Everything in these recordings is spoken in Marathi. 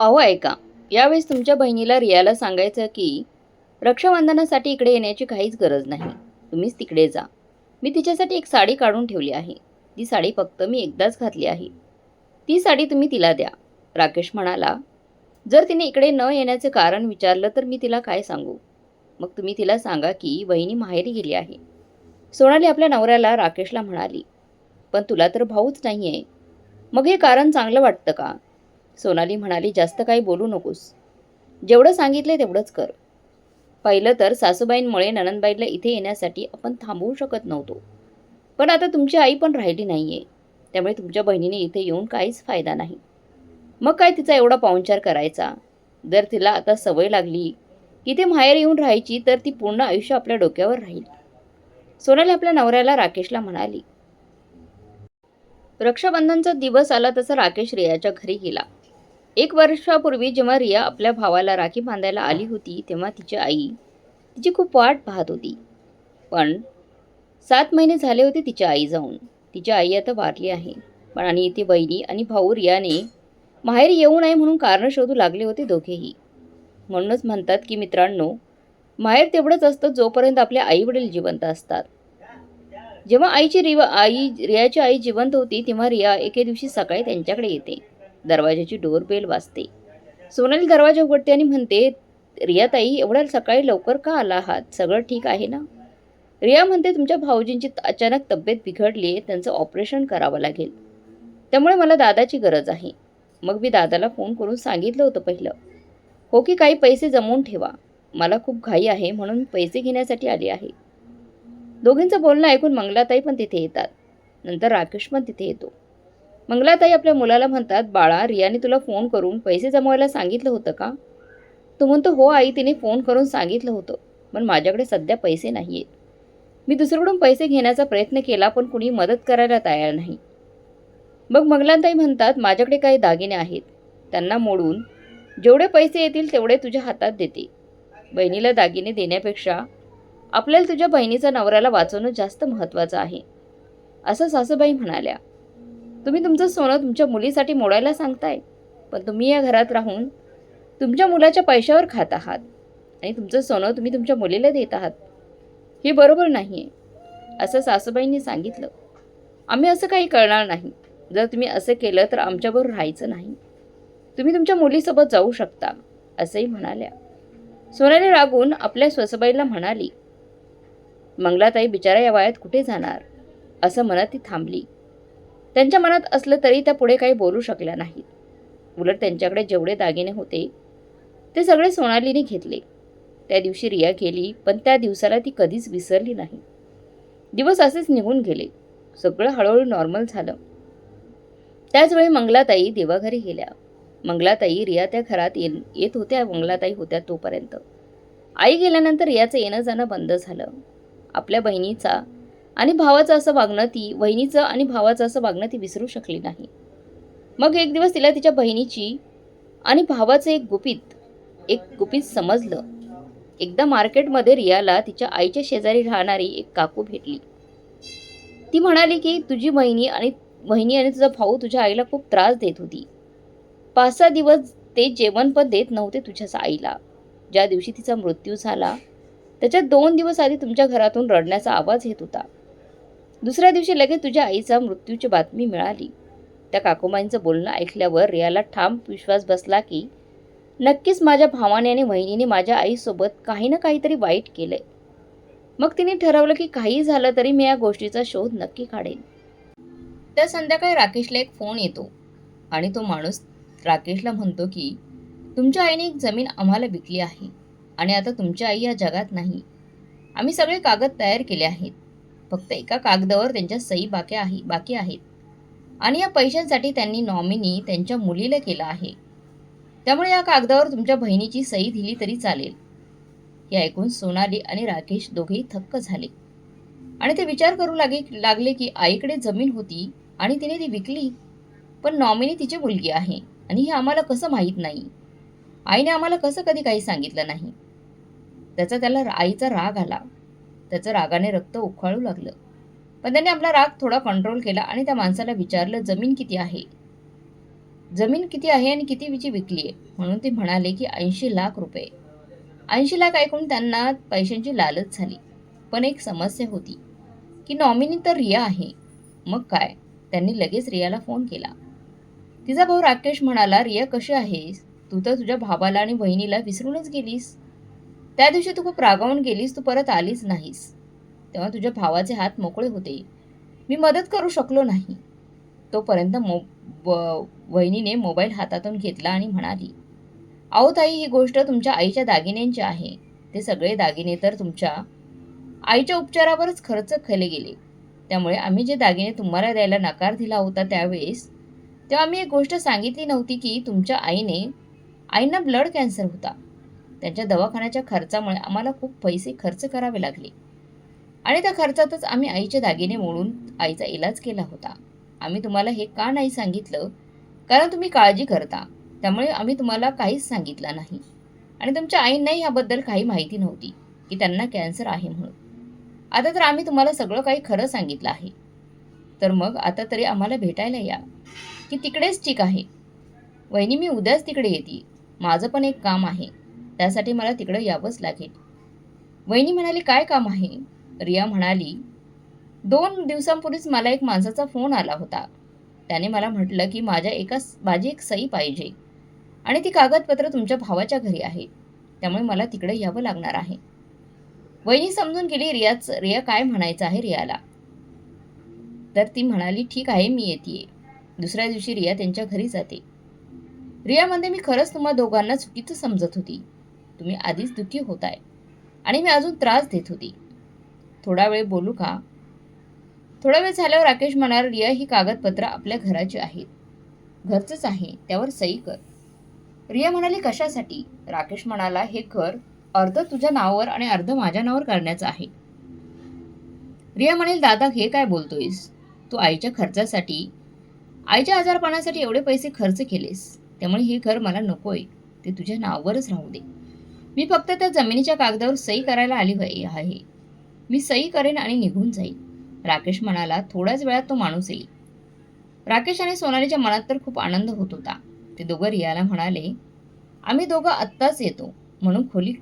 अहो ऐका. यावेळेस तुमच्या बहिणीला रियाला सांगायचं की रक्षाबंधनासाठी इकडे येण्याची काहीच गरज नाही. तुम्हीच तिकडे जा. मी तिच्यासाठी एक साडी काढून ठेवली आहे. ती साडी फक्त मी एकदाच घातली आहे. ती साडी तुम्ही तिला द्या. राकेश म्हणाला जर तिने इकडे न येण्याचे कारण विचारलं तर मी तिला काय सांगू? मग तुम्ही तिला सांगा की वहिनी माहेरी गेली आहे. सोनाली आपल्या नवऱ्याला राकेशला म्हणाली पण तुला तर भाऊच नाही आहे मग हे कारण चांगलं वाटतं का? सोनाली म्हणाली जास्त काही बोलू नकोस. जेवढं सांगितलं तेवढंच कर. पहिलं तर सासूबाईंमुळे ननंदबाईला इथे येण्यासाठी आपण थांबवू शकत नव्हतो. पण आता तुमची आई पण राहिली नाही आहे त्यामुळे तुमच्या बहिणीने इथे येऊन काहीच फायदा नाही. मग काय तिचा एवढा पाहुणचार करायचा? जर तिला आता सवय लागली की ते माहेर येऊन राहायची तर ती पूर्ण आयुष्य आपल्या डोक्यावर राहील. सोनाली आपल्या नवऱ्याला राकेशला म्हणाली रक्षाबंधनचा दिवस आला तसा राकेश रियाच्या घरी गेला. एक वर्षापूर्वी जेव्हा रिया आपल्या भावाला राखी बांधायला आली होती तेव्हा तिची आई तिची खूप वाट पाहत होती. पण सात महिने झाले होते तिच्या आई जाऊन. तिची आई आता वारली आहे. पण आणि इथे बहिणी आणि भाऊ रियाने माहेर येऊ नये म्हणून कारण शोधू लागले होते दोघेही. म्हणूनच म्हणतात की मित्रांनो माहेर तेवढंच असतं जोपर्यंत आपले आई वडील जिवंत असतात. जेव्हा आईची रिवा आई रियाची आई जिवंत होती तेव्हा रिया एके दिवशी सकाळी त्यांच्याकडे येते. दरवाजाची डोरबेल वाजते. सोनाली दरवाजा उघडते आणि म्हणते रियाताई एवढ्या सकाळी लवकर का आला आहात? सगळं ठीक आहे ना? रिया म्हणते तुमच्या भाऊजींची अचानक तब्येत बिघडली आहे त्यांचं ऑपरेशन करावं लागेल. त्यामुळे मला दादाची गरज आहे. मग मी दादाला फोन करून सांगितलं होतं पहिलं. हो की काही पैसे जमवून ठेवा. मला खूप घाई आहे म्हणून पैसे घेण्यासाठी आली आहे. दोघींचं बोलणं ऐकून मंगलाताई पण तिथे येतात. नंतर राकेश पण तिथे येतो. मंगलाताई आपल्या मुलाला म्हणतात बाळा रियाने तुला फोन करून पैसे जमवायला सांगितलं होतं का? तो म्हणतो हो आई तिने फोन करून सांगितलं होतं पण माझ्याकडे सध्या पैसे नाही आहेत मी दुसरीकडून पैसे घेण्याचा प्रयत्न केला पण कुणी मदत करायला तयार नाही. मग मंगलाताई म्हणतात माझ्याकडे काही दागिने आहेत. त्यांना मोडून जेवढे पैसे येतील तेवढे तुझ्या हातात देते. बहिणीला दागिने देण्यापेक्षा आपल्याला तुझ्या बहिणीचा नवऱ्याला वाचवणं जास्त महत्त्वाचं आहे. असं सासूबाई म्हणाल्या. तुम्ही तुमचं सोनं तुमच्या मुलीसाठी मोडायला सांगताय. पण तुम्ही या घरात राहून तुमच्या मुलाच्या पैशावर खात आहात. आणि तुमचं सोनं तुम्ही तुमच्या मुलीला देत आहात. हे बरोबर नाही आहे असं सासूबाईंनी सांगितलं. आम्ही असं काही करणार नाही. जर तुम्ही असं केलं तर आमच्याबरोबर राहायचं नाही. तुम्ही तुमच्या मुलीसोबत जाऊ शकता असंही म्हणाल्या. सोनाली रागून आपल्या स्वसबाईला म्हणाली मंगलाताई बिचारा या वयात कुठे जाणार? असं म्हणत ती थांबली. त्यांच्या मनात असलं तरी त्या पुढे काही बोलू शकल्या नाहीत. उलट त्यांच्याकडे जेवढे दागिने होते ते सगळे सोनालीने घेतले. त्या दिवशी रिया गेली पण त्या दिवसाला ती कधीच विसरली नाही. दिवस असेच निघून गेले. सगळं हळूहळू नॉर्मल झालं. त्याचवेळी मंगलाताई देवाघरी गेल्या. मंगलाताई रिया त्या घरात ये येत होत्या मंगलाताई होत्या तोपर्यंत. आई गेल्यानंतर रियाचं येणं जाणं बंद झालं. आपल्या बहिणीचा आणि भावाचं असं वागणं ती बहिणीचं आणि भावाचं असं वागणं ती विसरू शकली नाही. मग एक दिवस तिला तिच्या बहिणीची आणि भावाचं एक गुपित एक गुपित समजलं. एकदा मार्केटमध्ये रियाला तिच्या आईच्या शेजारी राहणारी एक काकू भेटली. ती म्हणाली की तुझी बहिणी आणि बहिणी आणि तुझा भाऊ तुझ्या आईला खूप त्रास देत होती. पाच सहा दिवस ते जेवण पण देत नव्हते तुझ्या आईला. ज्या दिवशी तिचा मृत्यू झाला त्याच्यात दोन दिवस आधी तुमच्या घरातून रडण्याचा आवाज येत होता. दुसऱ्या दिवशी लगेच तुझ्या आईचा मृत्यूची बातमी मिळाली. त्या काकुमाईंचं बोलणं ऐकल्यावर रियाला ठाम विश्वास बसला की नक्कीच माझ्या भावाने आणि वहिनीने माझ्या आईसोबत काही ना काहीतरी वाईट केलंय. मग तिने ठरवलं की काही झालं तरी मी या गोष्टीचा शोध नक्की काढेन. त्या संध्याकाळी राकेशला एक फोन येतो आणि तो माणूस राकेशला म्हणतो की तुमच्या आईने एक जमीन आम्हाला विकली आहे आणि आता तुमची आई या जगात नाही. आम्ही सगळे कागद तयार केले आहेत. फक्त एका कागदावर त्यांच्या सही बाक्या आहे बाकी आहेत. आणि या पैशांसाठी त्यांनी नॉमिनी त्यांच्या मुलीला केला आहे. त्यामुळे या कागदावर तुमच्या बहिणीची सही दिली तरी चालेल. हे ऐकून सोनाली आणि राकेश दोघेही थक्क झाले. आणि ते विचार करू लागे लागले की आईकडे जमीन होती आणि तिने ती विकली. पण नॉमिनी तिची मुलगी आहे आणि हे आम्हाला कसं माहीत नाही? आईने आम्हाला कसं कधी काही सांगितलं नाही? त्याचा त्याला आईचा राग आला. त्याचं रागाने रक्त उखाळू लागलं. पण त्याने आपला राग थोडा कंट्रोल केला आणि त्या माणसाला विचारलं जमीन किती आहे? जमीन किती आहे आणि किती विची विकली आहे? म्हणून ते म्हणाले की ऐंशी लाख रुपये. ऐंशी लाख ऐकून त्यांना पैशांची लालच झाली. पण एक समस्या होती की नॉमिनी तर रिया आहे. मग काय? त्यांनी लगेच रियाला फोन केला. तिचा भाऊ राकेश म्हणाला रिया कशी आहेस? तू तर तुझ्या भावाला आणि बहिणीला विसरूनच गेलीस. त्या दिवशी तू खूप रागावून गेलीस तू परत आलीच नाहीस. तेव्हा तुझ्या भावाचे हात मोकळे होते. मी मदत करू शकलो नाही. तोपर्यंत मो व- वहिनीने मोबाईल हातातून घेतला आणि म्हणाली आहो ताई ही गोष्ट तुमच्या आईच्या दागिन्यांची आहे. ते सगळे दागिने तर तुमच्या आईच्या उपचारावरच खर्च केले गेले. त्यामुळे आम्ही जे दागिने तुम्हाला द्यायला नकार दिला होता त्यावेळेस तेव्हा आम्ही एक गोष्ट सांगितली नव्हती की तुमच्या आईने आईंना ब्लड कॅन्सर होता. त्यांच्या दवाखान्याच्या खर्चामुळे आम्हाला खूप पैसे खर्च करावे लागले. आणि त्या खर्चातच आम्ही आईचे दागिने मोडून आईचा इलाज केला होता. आम्ही तुम्हाला हे का नाही सांगितलं? कारण तुम्ही काळजी करता. त्यामुळे आम्ही तुम्हाला काहीच सांगितलं नाही. आणि तुमच्या आईंनाही ह्याबद्दल काही माहिती नव्हती. की त्यांना कॅन्सर आहे म्हणून. आता तर आम्ही तुम्हाला सगळं काही खरं सांगितलं आहे. तर मग आता तरी आम्हाला भेटायला या. की तिकडेच ठीक आहे. वहिनी मी उद्याच तिकडे येते. माझं पण एक काम आहे. त्यासाठी मला तिकडं यावंच लागेल. वहिनी म्हणाली काय काम आहे? रिया म्हणाली दोन दिवसांपूर्वीच मला एक माणसाचा फोन आला होता. त्याने मला म्हटलं की माझ्या एका माझी एक सही पाहिजे आणि ती कागदपत्र तुमच्या भावाच्या घरी आहे. त्यामुळे मला तिकडे यावं लागणार आहे. वहिनी समजून गेली रियाच रिया काय म्हणायचं आहे रियाला. तर ती म्हणाली ठीक आहे मी येते दुसऱ्या दिवशी रिया त्यांच्या घरी जाते. रिया म्हणते मी खरंच तुम्हा दोघांना चुकीचं समजत होती. तुम्ही आधीच दुःखी होताय. आणि मी अजून त्रास देत होती. थोडा वेळ बोलू का? थोडा वेळ झाल्यावर राकेश म्हणाल रिया ही कागदपत्र आपल्या घराची आहेत. घरचंच आहे त्यावर सही कर. रिया म्हणाली कशासाठी? राकेश म्हणाला हे कर. अर्ध तुझ्या नावावर आणि अर्ध माझ्या नावावर करण्याचं आहे. रिया म्हणेल दादा हे काय बोलतोयस? तू आईच्या खर्चासाठी आईच्या आजारपणासाठी एवढे पैसे खर्च केलेस. त्यामुळे हे घर मला नकोय. ते तुझ्या नावावरच राहू दे. मी फक्त त्या जमिनीच्या कागदावर सही करायला आली आहे. मी सही करेन आणि निघून जाईन. राकेश म्हणाला थोड्याच वेळात तो माणूस येईल. राकेश आणि सोनालीच्या मनात तर खूप आनंद होत होता. ते दोघं रियाला म्हणाले आम्ही दोघं आत्ताच येतो. म्हणून खोली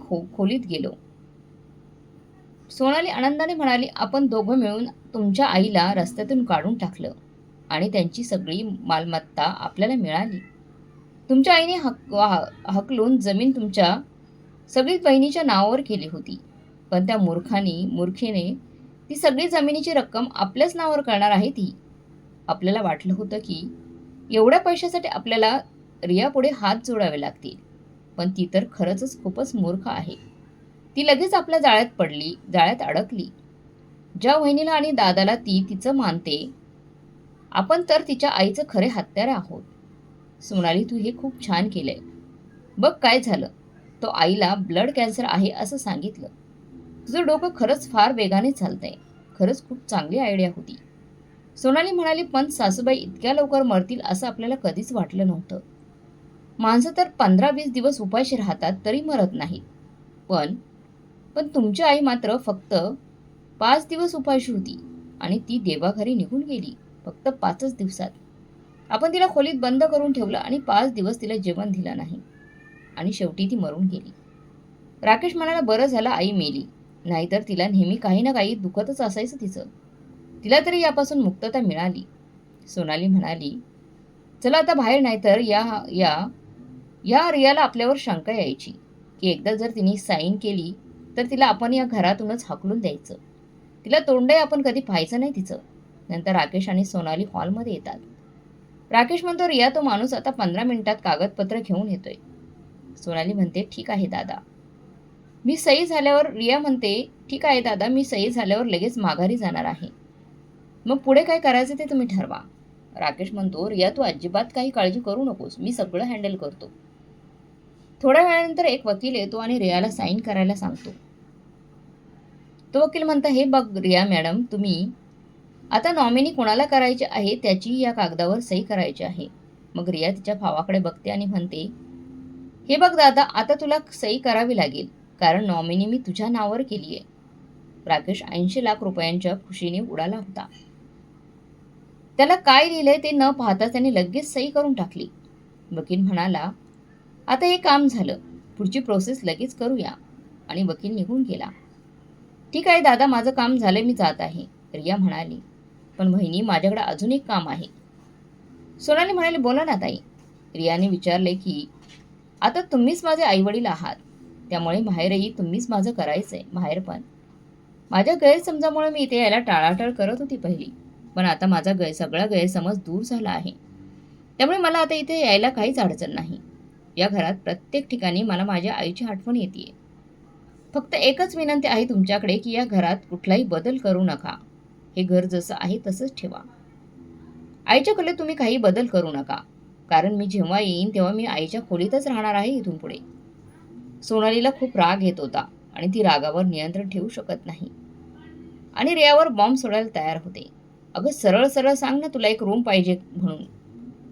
खो खोलीत गेलो. सोनाली आनंदाने म्हणाली आपण दोघं मिळून तुमच्या आईला रस्त्यातून काढून टाकलं आणि त्यांची सगळी मालमत्ता आपल्याला मिळाली. तुमच्या आईने हक ह- हकलून जमीन तुमच्या सगळी बहिणीच्या नावावर केली होती. पण त्या मूर्खानी मूर्खेने ती सगळी जमिनीची रक्कम आपल्याच नावावर करणार आहे ती. आपल्याला वाटलं होतं की एवढ्या पैशासाठी आपल्याला रियापुढे हात जोडावे लागतील. पण ती तर खरंच खूपच मूर्ख आहे. ती लगेच आपल्या जाळ्यात पडली जाळ्यात अडकली. ज्या वहिनीला आणि दादाला ती तिचं मानते आपण तर तिच्या आईचं खरे हत्यारे आहोत. सोनाली तू हे खूप छान केलंय. बघ काय झालं. तो आईला ब्लड कॅन्सर आहे असं सांगितलं. तुझं डोकं खरंच फार वेगाने चालतंय. खरंच खूप चांगली आयडिया होती. सोनाली म्हणाली पण सासूबाई इतक्या लवकर मरतील असं आपल्याला कधीच वाटलं नव्हतं. माणसं तर पंधरा वीस दिवस उपाशी राहतात तरी मरत नाहीत. पण पण तुमची आई मात्र फक्त पाच दिवस उपाशी होती आणि ती देवाघरी निघून गेली. फक्त पाचच दिवसात. आपण तिला खोलीत बंद करून ठेवलं आणि पाच दिवस तिला जेवण दिलं नाही. आणि शेवटी ती मरून गेली. राकेश म्हणाला बरं झालं आई मेली. नाहीतर तिला नेहमी काही ना काही दुखतच असायचं तिचं. तिला तरी यापासून मुक्तता मिळाली. सोनाली म्हणाली चला आता बाहेर नाहीतर या या या रियाला आपल्यावर शंका यायची. की एकदा जर तिने साईन केली तर तिला आपण या घरातूनच हाकलून द्यायचं. तिला तोंडही आपण कधी पाहायचं नाही तिचं. नंतर राकेश आणि सोनाली हॉलमध्ये येतात. राकेश म्हणतो रिया तो माणूस आता पंधरा मिनिटात कागदपत्र घेऊन येतोय. सोनाली म्हणते ठीक आहे दादा. मी सही झाल्यावर रिया म्हणते ठीक आहे दादा मी सही झाल्यावर लगेच माघारी जाणार आहे. मग पुढे काय करायचं ते तुम्ही ठरवा. राकेश म्हणतो रिया तू अजिबात काही काळजी करू नकोस मी सगळं हँडल करतो. थोड्या वेळानंतर एक वकील येतो आणि रियाला साईन करायला सांगतो. तो वकील म्हणता हे बघ रिया मॅडम तुम्ही आता नॉमिनी कोणाला करायचे आहे त्याची या कागदावर सही करायची आहे. मग रिया तिच्या भावाकडे बघते आणि म्हणते हे बघ दादा आता तुला सही करावी लागेल कारण नॉमिनी मी तुझ्या नावावर केली आहे राकेश ऐंशी लाख रुपयांच्या खुशीने उडाला होता. त्याला काय लिहिलंय ते न पाहता त्याने लगेच सही करून टाकली. वकील म्हणाला आता हे काम झालं पुढची प्रोसेस लगेच करूया. आणि वकील निघून गेला. ठीक आहे दादा माझं काम झालं मी जात आहे. रिया म्हणाली पण बहिणी माझ्याकडे अजून एक काम आहे. सोनाली म्हणाली बोला ना ताई. रियाने विचारले की आता तुम्हीच माझे आईवडील आहात. त्यामुळे माहेरही तुम्हीच माझं करायचं आहे माहेर पण. माझ्या गैरसमजामुळे मी इथे यायला टाळाटाळ करत होती पहिली पण आता माझा गै सगळा गैरसमज दूर झाला आहे. त्यामुळे मला आता इथे यायला काहीच अडचण नाही. या घरात प्रत्येक ठिकाणी मला माझ्या आईची आठवण येते फक्त एकच विनंती आहे तुमच्याकडे की या घरात कुठलाही बदल करू नका. हे घर जसं आहे तसंच ठेवा. आईच्या खोलीत तुम्ही काही बदल करू नका. कारण मी जेव्हा येईन तेव्हा मी आईच्या खोलीतच राहणार आहे इथून पुढे. सोनालीला खूप राग येत होता आणि ती रागावर नियंत्रण ठेवू शकत नाही. आणि रियावर बॉम्ब सोडायला तयार होते. अगं सरळ सरळ सांग ना तुला एक रूम पाहिजे म्हणून.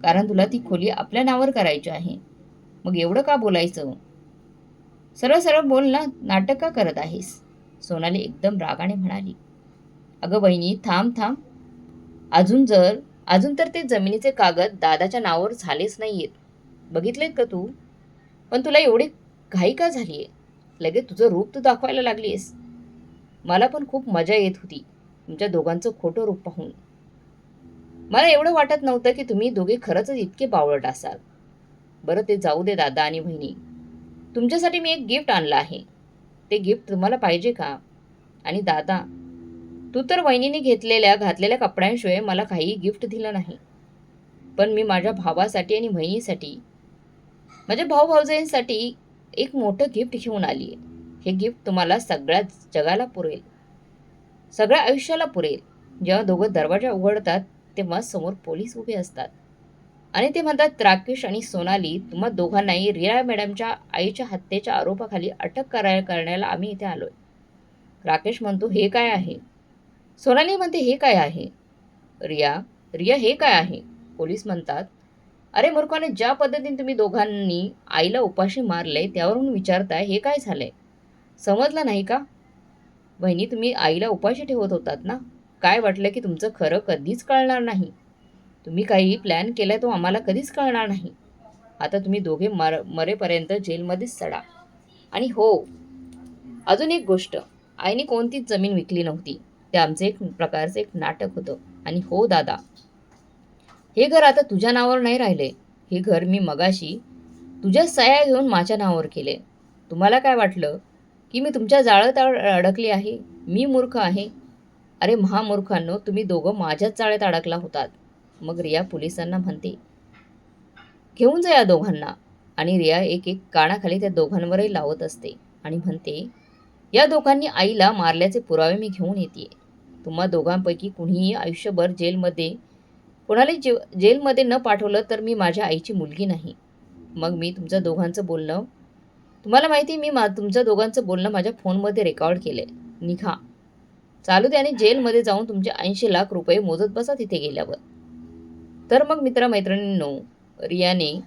कारण तुला ती खोली आपल्या नावावर करायची आहे. मग एवढं का बोलायचं? सरळ सरळ बोल ना नाटक का करत आहेस? सोनाली एकदम रागाने म्हणाली. अगं बहिणी थांब थांब. अजून जर अजून तर ते जमिनीचे कागद दादाच्या नावावर झालेच नाही आहेत बघितलेत का तू? पण तुला एवढी घाई का झाली आहे लगेच तुझं रूप तू दाखवायला लागली आहेस मला पण खूप मजा येत होती तुमच्या दोघांचं खोटं रूप पाहून. मला एवढं वाटत नव्हतं की तुम्ही दोघे खरंच इतके बावळट असाल. बरं ते जाऊ दे दादा आणि बहिणी. तुमच्यासाठी मी एक गिफ्ट आणलं आहे. ते गिफ्ट तुम्हाला पाहिजे का? आणि दादा तू तर वहिनीने घेतलेल्या घातलेल्या कपड्यांशिवाय मला काही गिफ्ट दिलं नाही. पण मी माझ्या भावासाठी आणि बहिणीसाठी माझ्या भाऊ भाऊजाईंसाठी एक मोठं गिफ्ट घेऊन आली आहे हे गिफ्ट तुम्हाला सगळ्या जगाला पुरेल. सगळ्या आयुष्याला पुरेल. जेव्हा दोघं दरवाजा उघडतात तेव्हा समोर पोलीस उभे असतात. आणि ते म्हणतात राकेश आणि सोनाली तुम्हा दोघांनाही रिया मॅडमच्या आईच्या हत्येच्या आरोपाखाली अटक कराय करण्याला आम्ही इथे आलो आहे राकेश म्हणतो हे काय आहे? सोनाली म्हणते हे काय आहे? रिया रिया हे काय आहे? पोलीस म्हणतात अरे मूर्खाने ज्या पद्धतीने तुम्ही दोघांनी आईला उपाशी मारले त्यावरून विचारताय हे काय झालंय? समजलं नाही का? बहिणी तुम्ही आईला उपाशी ठेवत होतात ना? काय वाटलं की तुमचं खरं कधीच कळणार नाही? तुम्ही काही प्लॅन केलाय तो आम्हाला कधीच कळणार नाही. आता तुम्ही दोघे मर मरेपर्यंत जेलमध्येच सडा आणि हो अजून एक गोष्ट. आईने कोणतीच जमीन विकली नव्हती. ते आमचे एक प्रकारचं एक नाटक होतं. आणि हो दादा. हे घर आता तुझ्या नावावर नाही राहिले. हे घर मी मगाशी तुझ्या सया घेऊन माझ्या नावावर केले. तुम्हाला काय वाटलं? की मी तुमच्या जाळ्यात अडकली आहे? मी मूर्ख आहे? अरे महामूर्खांनो तुम्ही दोघं माझ्याच जाळ्यात अडकला होतात. मग रिया पोलिसांना म्हणते घेऊन जा या दोघांना. आणि रिया एक एक कानाखाली त्या दोघांवरही लावत असते आणि म्हणते या दोघांनी आईला मारल्याचे पुरावे मी घेऊन येते तुम्हा दोघांपैकी कुणीही आयुष्यभर जेलमध्ये कोणालाही जेव जेलमध्ये न पाठवलं तर मी माझ्या आईची मुलगी नाही. मग मी तुमचं दोघांचं बोलणं तुम्हाला माहिती मी मा तुमचं दोघांचं बोलणं माझ्या फोनमध्ये रेकॉर्ड केलं आहे निघा. चालू त्याने आणि जेलमध्ये जाऊन तुमचे ऐंशी लाख रुपये मोजत बसा तिथे गेल्यावर. तर मग मित्रमैत्रिणींनो रियाने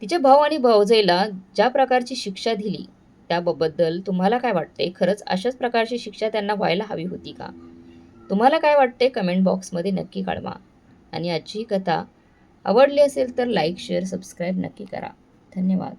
तिच्या भाऊ आणि भाऊजाईला ज्या प्रकारची शिक्षा दिली त्याबद्दल तुम्हाला काय वाटते खरंच अशाच प्रकारची शिक्षा त्यांना व्हायला हवी होती का? तुम्हाला काय वाटते? कमेंट बॉक्समध्ये नक्की कळवा. आणि आजची कथा आवडली असेल तर लाईक शेअर सबस्क्राईब नक्की करा. धन्यवाद.